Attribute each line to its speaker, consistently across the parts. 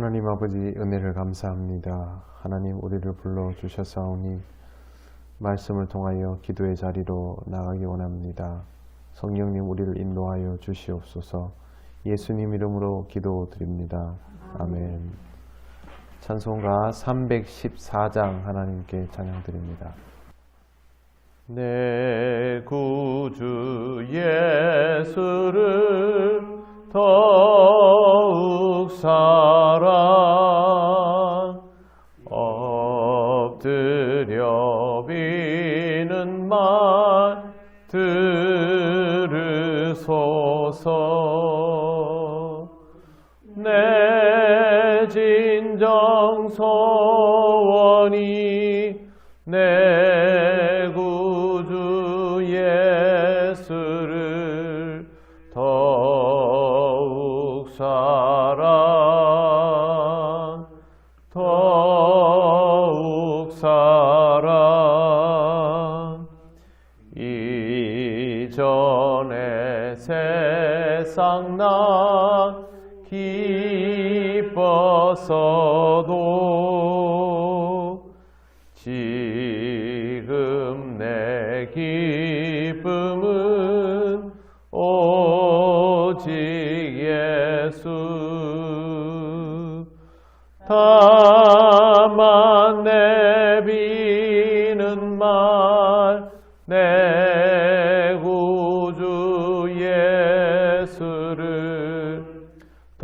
Speaker 1: 하나님 아버지 은혜를 감사합니다. 하나님 우리를 불러 주셨사오니 말씀을 통하여 기도의 자리로 나가기 원합니다. 성령님 우리를 인도하여 주시옵소서. 예수님 이름으로 기도드립니다. 아멘. 찬송가 314장 하나님께 찬양드립니다. 내 구주 예수를 더 욱 사랑 엎드려 비는 말 들으소서. 내 진정 소원이 내 사랑 더욱 사랑. 이전에 세상 나 기뻤어도 지금 내기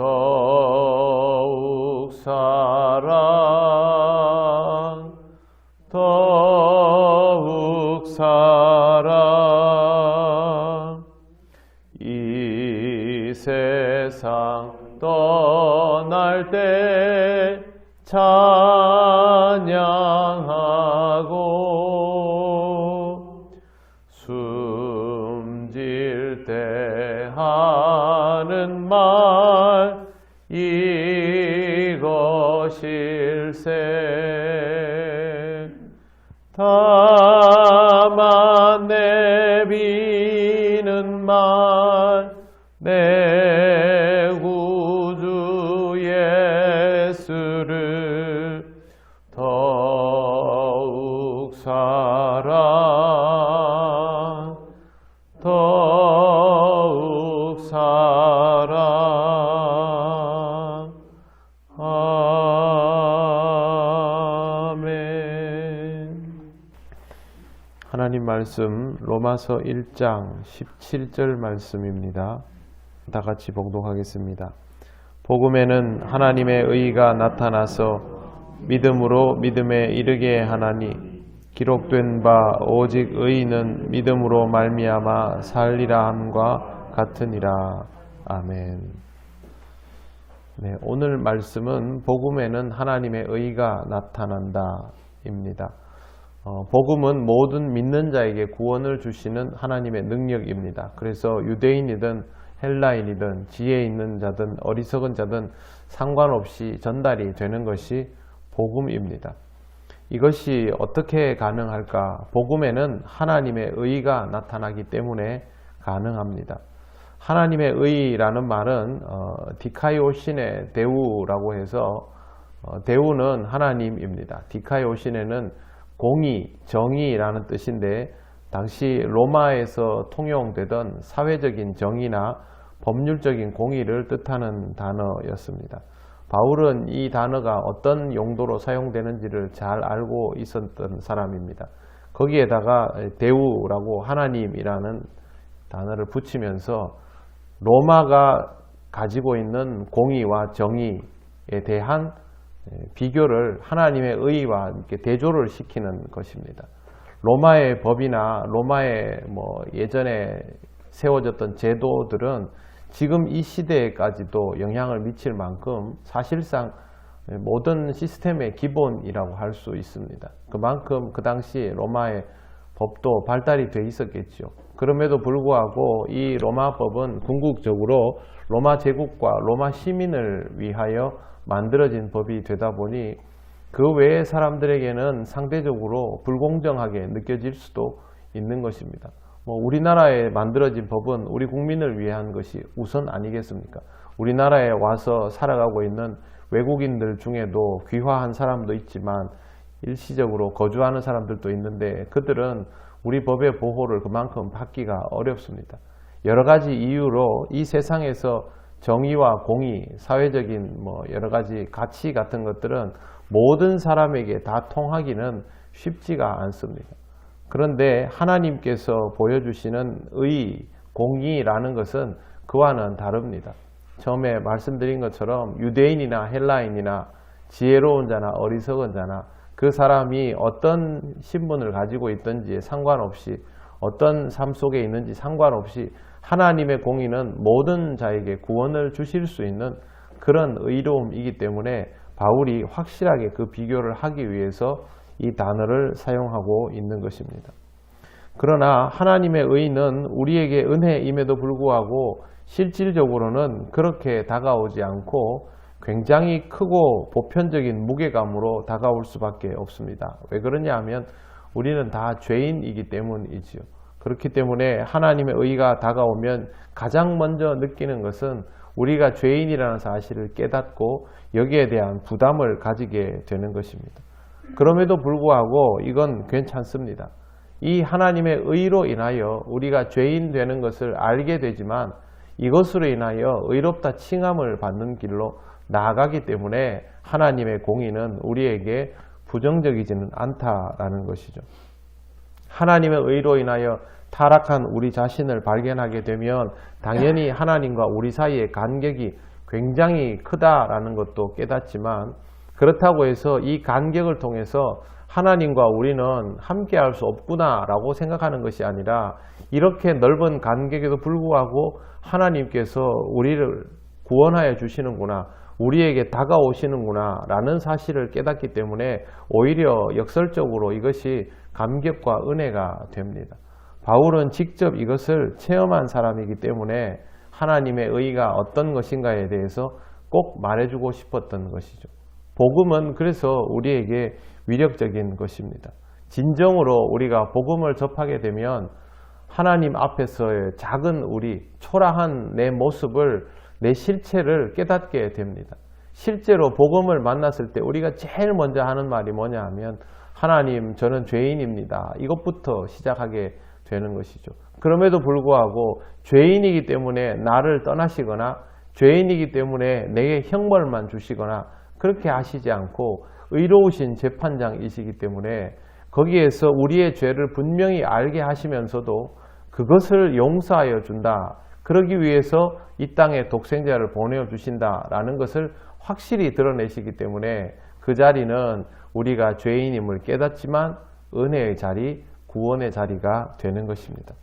Speaker 1: 더욱 사랑 더욱 사랑. 이 세상 떠날 때찬 하나님 말씀 로마서 1장 17절 말씀입니다. 다 같이 봉독하겠습니다. 복음에는 하나님의 의가 나타나서 믿음으로 믿음에 이르게 하나니 기록된 바 오직 의인은 믿음으로 말미암아 살리라 함과 같으니라. 아멘. 네, 오늘 말씀은 복음에는 하나님의 의가 나타난다입니다. 어, 복음은 모든 믿는 자에게 구원을 주시는 하나님의 능력입니다. 그래서 유대인이든 헬라인이든 지혜 있는 자든 어리석은 자든 상관없이 전달이 되는 것이 복음입니다. 이것이 어떻게 가능할까? 복음에는 하나님의 의가 나타나기 때문에 가능합니다. 하나님의 의라는 말은 어, 디카이오신의 대우라고 해서 어, 대우는 하나님입니다. 디카이오신에는 공의, 정의라는 뜻인데 당시 로마에서 통용되던 사회적인 정의나 법률적인 공의를 뜻하는 단어였습니다. 바울은 이 단어가 어떤 용도로 사용되는지를 잘 알고 있었던 사람입니다. 거기에다가 대우라고 하나님이라는 단어를 붙이면서 로마가 가지고 있는 공의와 정의에 대한 비교를 하나님의 의와 이렇게 대조를 시키는 것입니다. 로마의 법이나 로마의 뭐 예전에 세워졌던 제도들은 지금 이 시대에까지도 영향을 미칠 만큼 사실상 모든 시스템의 기본이라고 할 수 있습니다. 그만큼 그 당시 로마의 법도 발달이 돼 있었겠죠. 그럼에도 불구하고 이 로마법은 궁극적으로 로마 제국과 로마 시민을 위하여 만들어진 법이 되다 보니 그 외의 사람들에게는 상대적으로 불공정하게 느껴질 수도 있는 것입니다. 뭐 우리나라에 만들어진 법은 우리 국민을 위한 것이 우선 아니겠습니까? 우리나라에 와서 살아가고 있는 외국인들 중에도 귀화한 사람도 있지만 일시적으로 거주하는 사람들도 있는데 그들은 우리 법의 보호를 그만큼 받기가 어렵습니다. 여러 가지 이유로 이 세상에서 정의와 공의, 사회적인 뭐 여러 가지 가치 같은 것들은 모든 사람에게 다 통하기는 쉽지가 않습니다. 그런데 하나님께서 보여주시는 의, 공의라는 것은 그와는 다릅니다. 처음에 말씀드린 것처럼 유대인이나 헬라인이나 지혜로운 자나 어리석은 자나 그 사람이 어떤 신분을 가지고 있든지에 상관없이 어떤 삶 속에 있는지 상관없이 하나님의 공의는 모든 자에게 구원을 주실 수 있는 그런 의로움이기 때문에 바울이 확실하게 그 비교를 하기 위해서 이 단어를 사용하고 있는 것입니다. 그러나 하나님의 의는 우리에게 은혜임에도 불구하고 실질적으로는 그렇게 다가오지 않고 굉장히 크고 보편적인 무게감으로 다가올 수밖에 없습니다. 왜 그러냐 하면 우리는 다 죄인이기 때문이지요. 그렇기 때문에 하나님의 의가 다가오면 가장 먼저 느끼는 것은 우리가 죄인이라는 사실을 깨닫고 여기에 대한 부담을 가지게 되는 것입니다. 그럼에도 불구하고 이건 괜찮습니다. 이 하나님의 의로 인하여 우리가 죄인 되는 것을 알게 되지만 이것으로 인하여 의롭다 칭함을 받는 길로 나아가기 때문에 하나님의 공의는 우리에게 부정적이지는 않다라는 것이죠. 하나님의 의로 인하여 타락한 우리 자신을 발견하게 되면 당연히 하나님과 우리 사이의 간격이 굉장히 크다라는 것도 깨닫지만 그렇다고 해서 이 간격을 통해서 하나님과 우리는 함께 할 수 없구나라고 생각하는 것이 아니라 이렇게 넓은 간격에도 불구하고 하나님께서 우리를 구원하여 주시는구나. 우리에게 다가오시는구나 라는 사실을 깨닫기 때문에 오히려 역설적으로 이것이 감격과 은혜가 됩니다. 바울은 직접 이것을 체험한 사람이기 때문에 하나님의 의가 어떤 것인가에 대해서 꼭 말해주고 싶었던 것이죠. 복음은 그래서 우리에게 위력적인 것입니다. 진정으로 우리가 복음을 접하게 되면 하나님 앞에서의 작은 우리, 초라한 내 모습을, 내 실체를 깨닫게 됩니다. 실제로 복음을 만났을 때 우리가 제일 먼저 하는 말이 뭐냐 하면 하나님, 저는 죄인입니다. 이것부터 시작하게 되는 것이죠. 그럼에도 불구하고 죄인이기 때문에 나를 떠나시거나 죄인이기 때문에 내게 형벌만 주시거나 그렇게 하시지 않고 의로우신 재판장이시기 때문에 거기에서 우리의 죄를 분명히 알게 하시면서도 그것을 용서하여 준다. 그러기 위해서 이 땅에 독생자를 보내어 주신다라는 것을 확실히 드러내시기 때문에 그 자리는 우리가 죄인임을 깨닫지만 은혜의 자리, 구원의 자리가 되는 것입니다.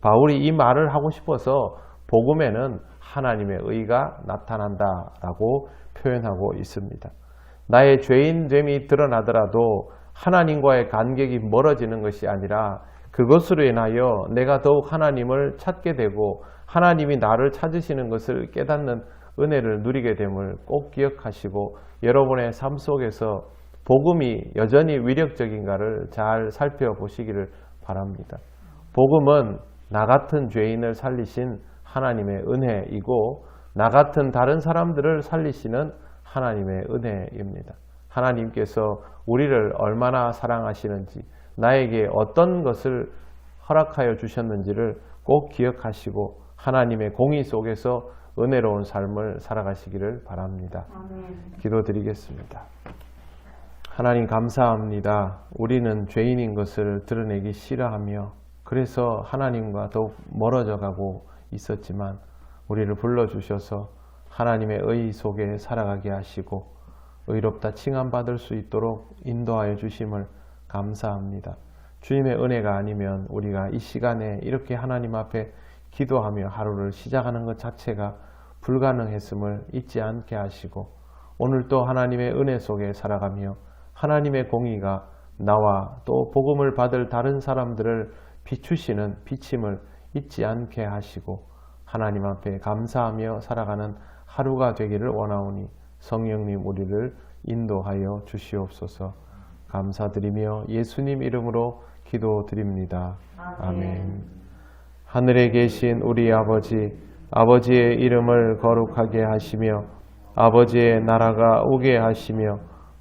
Speaker 1: 바울이 이 말을 하고 싶어서 복음에는 하나님의 의가 나타난다라고 표현하고 있습니다. 나의 죄인됨이 드러나더라도 하나님과의 간격이 멀어지는 것이 아니라 그것으로 인하여 내가 더욱 하나님을 찾게 되고 하나님이 나를 찾으시는 것을 깨닫는 은혜를 누리게 됨을 꼭 기억하시고 여러분의 삶 속에서 복음이 여전히 위력적인가를 잘 살펴보시기를 바랍니다. 복음은 나 같은 죄인을 살리신 하나님의 은혜이고 나 같은 다른 사람들을 살리시는 하나님의 은혜입니다. 하나님께서 우리를 얼마나 사랑하시는지 나에게 어떤 것을 허락하여 주셨는지를 꼭 기억하시고 하나님의 공의 속에서 은혜로운 삶을 살아가시기를 바랍니다. 기도드리겠습니다. 하나님 감사합니다. 우리는 죄인인 것을 드러내기 싫어하며 그래서 하나님과 더욱 멀어져 가고 있었지만 우리를 불러주셔서 하나님의 의 속에 살아가게 하시고 의롭다 칭함받을 수 있도록 인도하여 주심을 감사합니다. 주님의 은혜가 아니면 우리가 이 시간에 이렇게 하나님 앞에 기도하며 하루를 시작하는 것 자체가 불가능했음을 잊지 않게 하시고 오늘도 하나님의 은혜 속에 살아가며 하나님의 공의가 나와 또 복음을 받을 다른 사람들을 비추시는 비침을 잊지 않게 하시고 하나님 앞에 감사하며 살아가는 하루가 되기를 원하오니 성령님 우리를 인도하여 주시옵소서 감사드리며 예수님 이름으로 기도드립니다. 아멘. 하늘에 계신 우리 아버지, 아버지의 이름을 거룩하게 하시며 아버지의 나라가 오게 하시며